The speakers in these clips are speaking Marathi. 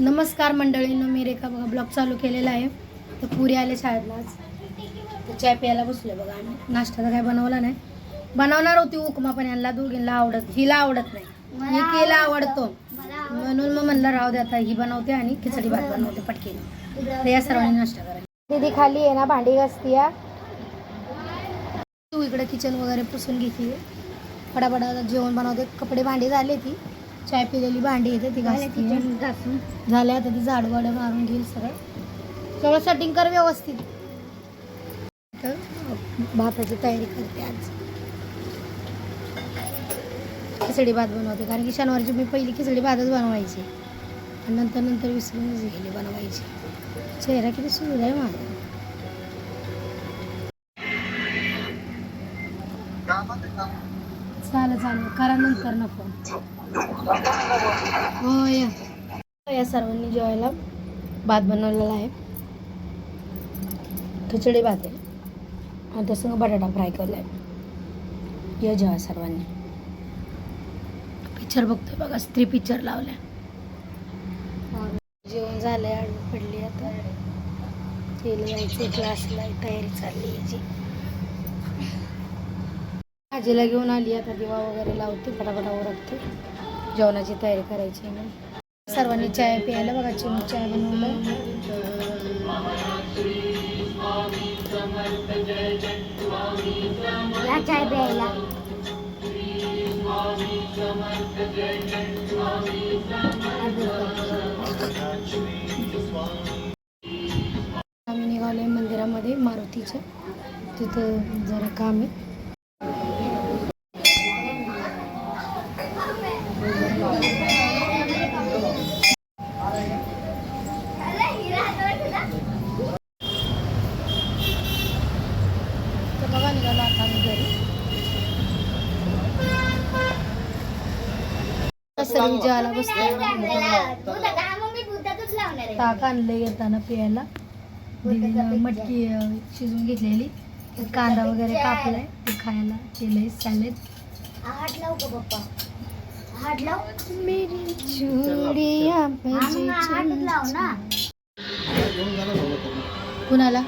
नमस्कार मंडळींनो मी रेखा बघा ब्लॉग चालू केलेला आहे. तर पुरी आले शाळेतला आज. तर चाय प्यायला बसले बघा आम्ही. नाश्ता तर काय बनवला नाही. बनवणार होती उपमा पण यांना दोघींना आवडत हिला आवडत नाही. मी केला आवडतो. म्हणून मग म्हणलं राहू दे आता ही बनवते आणि खिचडी भात बनवते पटकीने. तर या सर्वांनी नाश्ता करा. दीदी खाली आहे ना भांडी घासती या तू इकडे किचन वगैरे पुसून घेते फटाफटा जेवण बनवते. कपडे भांडी झाले ती. चाय पिलेली भांडी येते ती घासती झाले आता ती झाड वाड मारून घेईल सगळं. सगळं सेटिंग कर व्यवस्थित. तर भाताची तयारी करते आज. खिचडी भात बनवते कारण की शनिवारची मी पहिली खिचडी भातच बनवायची. आणि नंतर नंतर विसरूनच गेली बनवायची. चेहरा किती सुंदर आहे माझा. चालेल चालेल. करा नंतर ना फोन हो या. या सर्वांनी जेवायला भात बनवलेला आहे. खिचडी भात आहे. आणि त्यासंग बटाटा फ्राय केला आहे या जेवा सर्वांनी. पिक्चर बघतोय बघा स्त्री पिक्चर लावलाय. जेवण झालंय आडवी पडली आता. केलं जायचं क्लासला तयारी चालली याची भाजीला घेऊन आली आता दिवा वगैरे लावते फटाफटा ओरखते जेवणाची तयारी करायची आहे मग सर्वांनी चाय प्यायला बघा चिमू चाय बनवलं. चाय प्यायला. आम्ही निघालोय मंदिरामध्ये मारुतीच्या. तिथं जरा काम आहे. बघा निघालो आता आम्ही घरी सर्व जेवायला बसतो ताक आणलं येताना प्यायला. मटकी शिजून घेतलेली. कांदा वगैरे कापलाय. ते खायला केलंय सॅलेड हाट लाव का पप्पा लाव मेरी चुडिया लाव ना कुणाला?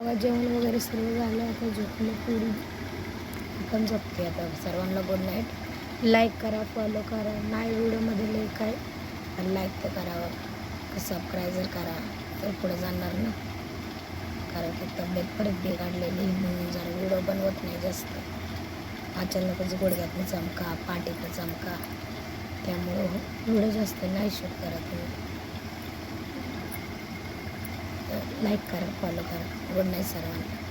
जेवण वगैरे सर्व झालं आता झोपलं पुरी आपण झोपते आता. सर्वांना गुड नाईट लाईक करा फॉलो करा. नाही व्हिडिओमध्ये लेख काय? पण लाईक तर करावं. सबस्क्रायबर करा? तर पुढे जाणार ना. कारण की तब्येत परत बिघडलेली म्हणून जरा व्हिडिओ बनवत नाही जास्त. अचानकच गुडघ्यातनं चमका पाठीतनं चमका. त्यामुळं व्हिडिओ जास्त नाही शूट करत मी लाईक करा फॉलो करा. गुड नाईट सर्वांना.